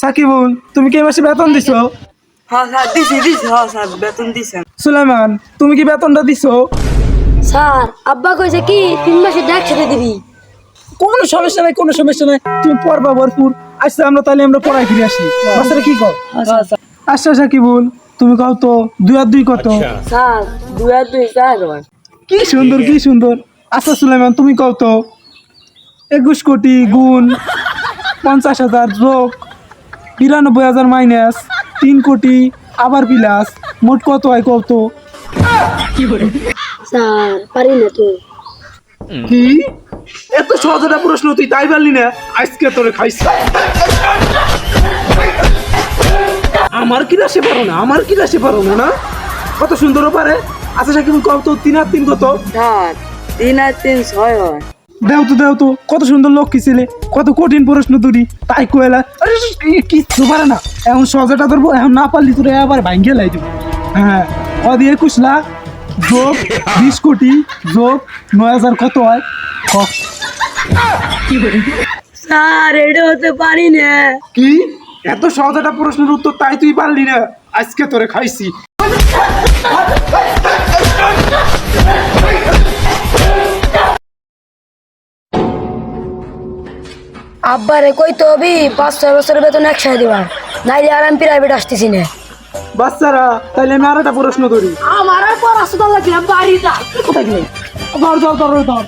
সাকিবুল তুমি কি এই মাসে বেতন দিছো? হ্যাঁ স্যার দিছি দিছি হ্যাঁ স্যার বেতন দিছেন সুলাইমান তুমি কি বেতনটা দিছো? স্যার আব্বা কইছে কি তিন মাসে দেখ ছেড়ে দিবি। কোনো সমস্যা নাই কোনো সমস্যা নাই। তুমি পড়বা ভরপুর। আচ্ছা আমরা তাহলে আমরা পড়াই ফিরে আসি। বাচ্চারা কি কও? আচ্ছা সাকিবুল তুমি কও তো দুই আর দুই কত? স্যার দুই আর দুই চার কি সুন্দর কি সুন্দর। আচ্ছা সুলাইমান তুমি কও তো একুশ কোটি গুণ পঞ্চাশ হাজার যোগ বিরানব্বই হাজার মাইনাস তিন কোটি আবার প্লাস মোট কত হয় কত স্যার পারি না তো। কি? এত সহজ একটা প্রশ্ন তুই তাই পারলি না? আজকে তোরে খাইছ। আমার কি রাশি পারো না? আমার কি রাশি পারো না না? কত সুন্দর পারে আচ্ছা সাকিব কত তিন আর তিন কত? তিন আর তিন ছয় হয়। দেও তো দেও তো কত সুন্দর লোক কি ছিলে কত কঠিন প্রশ্ন তুরি তাই কয়লা আরে কিচ্ছু পারে না। এখন সজাটা ধরবো এখন না পারলি তোরে আবার ভাঙ্গে লাই দেবো। হ্যাঁ কদি একুশ লাখ যোগ বিশ কোটি যোগ নয় হাজার কত হয়? ক। স্যার এটা হতে পারি না। কি? এত সহজ একটা প্রশ্নের উত্তর তাই তুই পারলি না। আজকে তোরে খাইছি। আব্বারে কই তো অবি পাঁচ ছয় বছরের বেতন একসাথে দিবা। নাইলে আর আমি প্রাইভেট আসতেছি না। বাচ্চারা তাইলে আমি আর একটা প্রশ্ন করি। আমার আর পড়াশোনা লাগলে বাড়ি যা। কোথায় গেলে? ঘর জল ধর ধর